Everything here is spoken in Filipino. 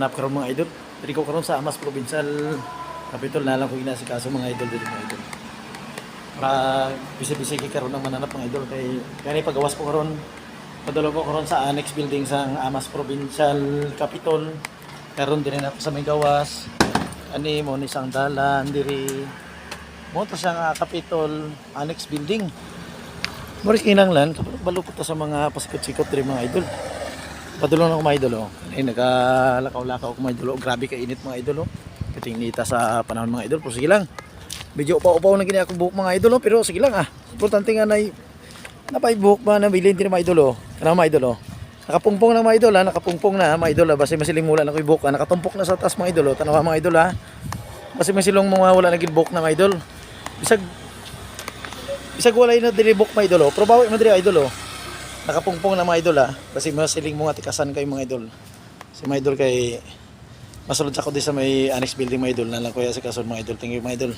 Nap karon mga idol. Diri ko karon sa Amas Provincial Capitol na lang ko ina si kaso mga idol diri mga idol. Para bisi-bisi kay karon ang mananap mga idol kay kani pagawas po karon padalo ko karon sa annex building sa Amas Provincial Capitol. Karon diri na ako sa may gawas. Ani mo ni isang dalan diri. Mo to nga Capitol annex building. Moris kinanglan kapag balukot ta sa mga pasikot-sikot diri mga idol. Padulong na ako mga idol oh. Ay nagalakaw-lakaw ako mga idol. oh. Grabe ka init mga idol oh. Kating nita sa panahon mga idol. Pero sige lang. Medyo upaw-upaw na gini akong buhok mga idol oh. Pero sige lang ah. Importante nga na napay buhok ba na bilhin din mga idol oh. Kanang mga idol oh. Nakapungpong na mga idol ha. Nakapungpong na mga idol ha. Basta masiling mula na ko yung buhok ha. Nakatumpok na sa taas mga idol oh. Tanawa mga idol ha. Basta masilong mga wala naging buhok na mga idol. Bisag Bisag wala na dili buhok mga idol oh. Pero bawi mo dili idol oh nakapungpong na mga idol ha. Kasi masiling mga tikasan kayo mga idol. Si mga idol kay masulod ako di sa may annex building mga idol. Nalang kuya si kasun mga idol. Thank you mga idol.